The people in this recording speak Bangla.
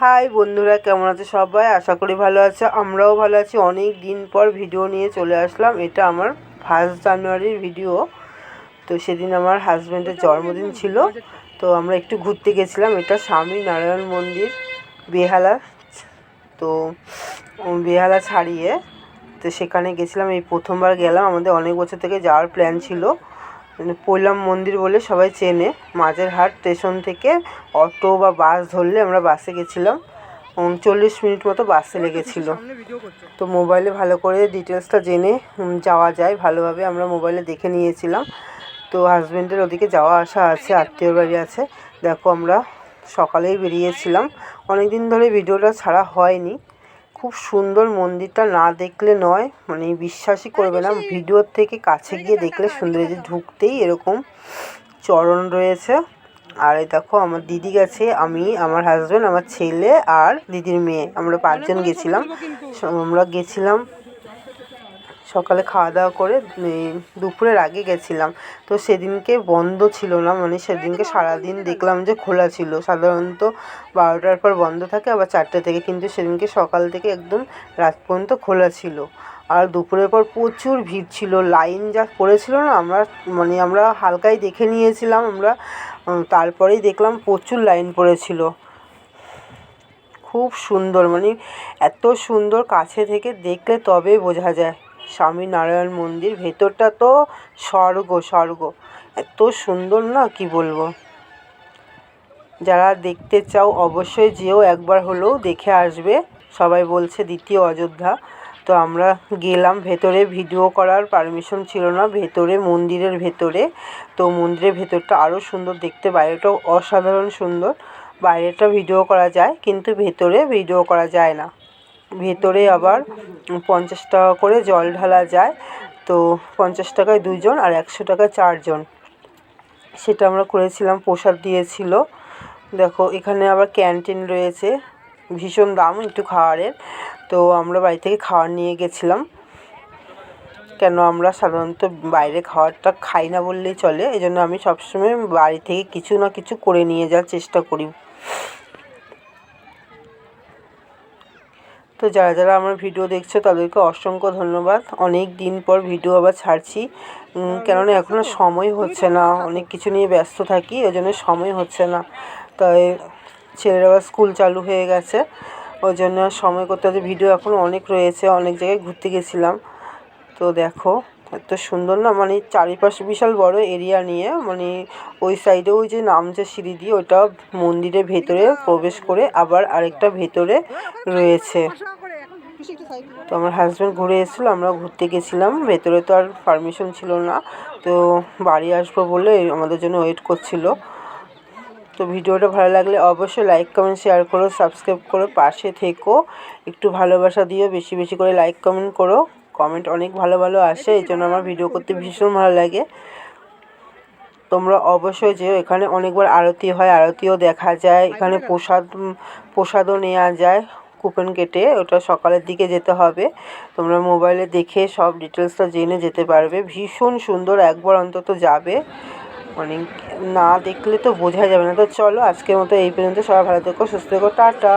হাই বন্ধুরা, কেমন আছে সবাই? আশা করি ভালো আছে, আমরাও ভালো আছি। অনেক দিন পর ভিডিও নিয়ে চলে আসলাম। এটা আমার ফার্স্ট জানুয়ারির ভিডিও তো সেদিন আমার হাজব্যান্ডের জন্মদিন ছিল। তো আমরা একটু ঘুরতে গেছিলাম। এটা স্বামী নারায়ণ মন্দির, বেহালা। তো বেহালা ছাড়িয়ে তো সেখানে গেছিলাম। এই প্রথমবার গেলাম। আমাদের অনেক বছর থেকে যাওয়ার প্ল্যান ছিল। পৈলাম মন্দির বলে সবাই চেনে। মাঝেরহাট স্টেশন থেকে অটো বা বাস ধরলে আমরা বাসে গেছিলাম। চল্লিশ মিনিট মতো বাসে লেগেছিল। তো মোবাইলে ভালো করে ডিটেলসটা জেনে যাওয়া যায়। ভালোভাবে আমরা মোবাইলে দেখে নিয়েছিলাম। তো হাজব্যান্ডের ওদিকে যাওয়া আসা আছে, আত্মীয়র বাড়ি আছে। দেখো আমরা সকালেই বেরিয়েছিলাম। অনেক দিন ধরে ভিডিওটা ছাড়া হয়নি। খুব সুন্দর মন্দিরটা না দেখলে নয়। মানে বিশ্বাসই করবে না। ভিডিওর থেকে কাছে গিয়ে দেখলে সুন্দর যে ঢুকতেই এরকম চরণ রয়েছে। আর এই দেখো আমার দিদি গেছে আমি আমার হাজব্যান্ড আমার ছেলে আর দিদির মেয়ে। আমরা পাঁচজন গেছিলাম। আমরা গেছিলাম সকালে খাওয়া দাওয়া করে দুপুরের আগে গেছিলাম। তো সেদিনকে বন্ধ ছিল না মানে সেদিনকে সারাদিন দেখলাম যে খোলা ছিল। সাধারণত বারোটার পর বন্ধ থাকে, আবার চারটে থেকে, কিন্তু সেদিনকে সকাল থেকে একদম রাত পর্যন্ত খোলা ছিল। আর দুপুরের পর প্রচুর ভিড় ছিল, লাইন যা পড়েছিল না, আমরা মানে আমরা হালকাই দেখে নিয়েছিলাম, আমরা তারপরেই দেখলাম প্রচুর লাইন পড়েছিল। খুব সুন্দর মানে এত সুন্দর কাছে থেকে দেখলে তবেই বোঝা যায়। স্বামী নারায়ণ মন্দির, ভেতরটা তো স্বর্গ স্বর্গ। এত সুন্দর না, কি বলব? যারা দেখতে চাও, অবশ্যই যেও, একবার হলেও দেখে আসবে। সবাই বলছে দ্বিতীয় অযোধ্যা। তো আমরা গেলাম, ভেতরে ভিডিও করার পারমিশন ছিল না, ভেতরে, মন্দিরের ভেতরে। তো মন্দিরের ভেতরটা আরও সুন্দর দেখতে, বাইরেটাও অসাধারণ সুন্দর। বাইরেটা ভিডিও করা যায়, কিন্তু ভেতরে ভিডিও করা যায় না। ভেতরে আবার পঞ্চাশ টাকা করে জল ঢালা যায়। তো পঞ্চাশ টাকায় দুজন আর একশো টাকায় চারজন। সেটা আমরা করেছিলাম, প্রসাদ দিয়েছিল। দেখো, এখানে আবার ক্যান্টিন রয়েছে। ভীষণ দাম, একটু খাবারের। তো আমরা বাড়ি থেকে খাবার নিয়ে গেছিলাম। কেন আমরা সাধারণত বাইরে খাবারটা খাই না বললেই চলে। এই জন্য আমি সবসময় বাড়ি থেকে কিছু না কিছু করে নিয়ে যাওয়ার চেষ্টা করি। তো যারা যারা আমার ভিডিও দেখছ, তাদেরকে অসংখ্য ধন্যবাদ। অনেক দিন পর ভিডিও আবার ছাড়ছি। কেননা এখনও সময় হচ্ছে না। অনেক কিছু নিয়ে ব্যস্ত থাকি ওই জন্য সময় হচ্ছে না। তাই ছেলেরা আবার স্কুল চালু হয়ে গেছে। ওই জন্য সময় করতে হচ্ছে। ভিডিও এখন অনেক রয়েছে। অনেক জায়গায় ঘুরতে গেছিলাম। তো দেখো এত সুন্দর না মানে চারিপাশে বিশাল বড় এরিয়া নিয়ে মানে ওই সাইডে ওই যে নামছে সিঁড়ি দিয়ে ওটা মন্দিরের ভেতরে প্রবেশ করে আবার আরেকটা ভেতরে রয়েছে। তো আমার হাজব্যান্ড ঘুরে এসেছিল, আমরা ঘুরতে গেছিলাম, ভেতরে তো আর পারমিশন ছিল না, তো বাড়ি আসব বলে আমাদের জন্য ওয়েট করছিল। তো ভিডিওটা ভালো লাগলে অবশ্যই লাইক কমেন্ট শেয়ার করো সাবস্ক্রাইব করো, পাশে থেকো, একটু ভালোবাসা দিও, বেশি বেশি করে লাইক কমেন্ট করো। কমেন্ট অনেক ভালো ভালো আসে এই জন্য আমার ভিডিও করতে ভীষণ ভালো লাগে। তোমরা অবশ্যই যেও এখানে অনেকবার আরতি হয় আরতিও দেখা যায় এখানে প্রসাদ প্রসাদও নেওয়া যায় কুপন কেটে ওটা সকালের দিকে যেতে হবে। তোমরা মোবাইলে দেখে সব ডিটেলসটা জেনে যেতে পারবে। ভীষণ সুন্দর একবার অন্তত যাবে। মানে না দেখলে তো বোঝা যাবে না। তো চলো আজকের মতো এই পর্যন্ত। সবাই ভালো থেকো সুস্থ থেকো টাটা।